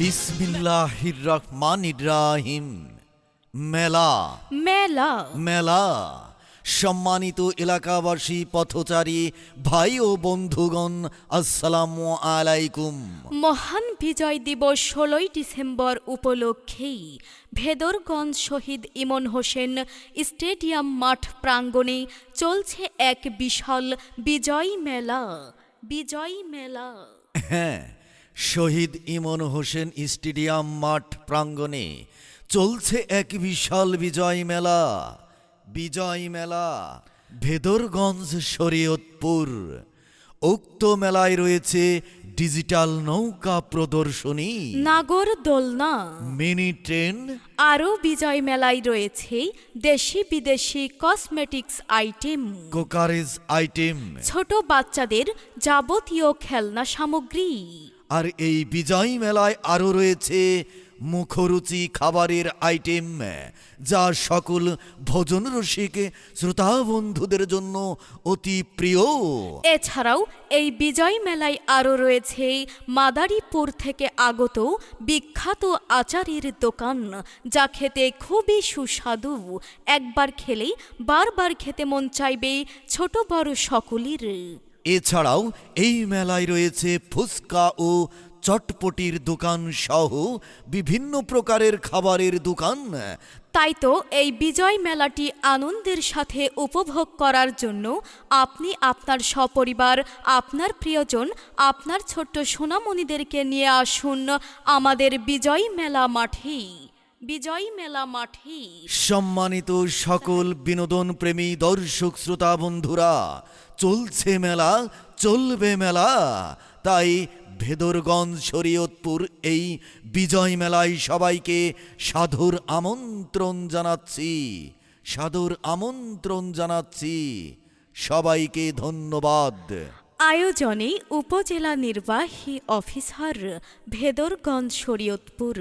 বিসমিল্লাহির রহমানির রাহিম মেলা। মেলা। মেলা। সম্মানিত এলাকাবাসী পথচারী ভাই ও বন্ধুগণ আসসালামু আলাইকুম। মহান বিজয় দিবস ষোলোই ডিসেম্বর উপলক্ষেই ভেদরগঞ্জ শহীদ ইমন হোসেন স্টেডিয়াম মাঠ প্রাঙ্গণে চলছে এক বিশাল বিজয় মেলা। বিজয় মেলা। হ্যাঁ শহীদ ইমন হোসেন স্টেডিয়াম মাঠ প্রাঙ্গণে চলছে এক বিশাল বিজয় মেলা। বিজয় মেলা ভেদরগঞ্জ শরীয়তপুর। উক্ত মেলায় রয়েছে ডিজিটাল নৌকা প্রদর্শনী নাগর দোলনা মিনি ট্রেন আরও বিজয় মেলায় রয়েছে দেশি বিদেশি কসমেটিক্স আইটেম। কোকারেজ আইটেম। ছোট বাচ্চাদের যাবতীয় খেলনা সামগ্রী। আর এই বিজয় মেলায় আরও রয়েছে মুখরুচি খাবারের আইটেম যা সকল ভোজন রসিক শ্রোতা বন্ধুদের জন্য অতি প্রিয়। এছাড়াও এই বিজয় মেলায় আরও রয়েছে মাদারীপুর থেকে আগত বিখ্যাত আচারের দোকান, যা খেতে খুবই সুস্বাদু। একবার খেলেই বারবার খেতে মন চাইবে ছোট বড় সকলের। এছাড়াও এই মেলায় রয়েছে ফুচকা ও চটপটির দোকান সহ বিভিন্ন প্রকারের খাবারের দোকান। তাই তো এই বিজয় মেলাটি আনন্দের সাথে উপভোগ করার জন্য আপনি আপনার সপরিবার, আপনার প্রিয়জন, আপনার ছোট্ট সোনামণিদেরকে নিয়ে আসুন আমাদের বিজয় মেলা মাঠে বিজয় মেলা মাঠে সম্মানিত সকল বিনোদন প্রেমী দর্শক শ্রোতা বন্ধুরা চলছে মেলা চলবে মেলা। তাই ভেদরগঞ্জ শরীয়তপুর এই বিজয় মেলায় সবাইকে সাধুর আমন্ত্রণ জানাচ্ছি সাধুর আমন্ত্রণ জানাচ্ছি। সবাইকে ধন্যবাদ। আয়োজনে উপজেলা নির্বাহী অফিসার ভেদরগঞ্জ শরীয়তপুর।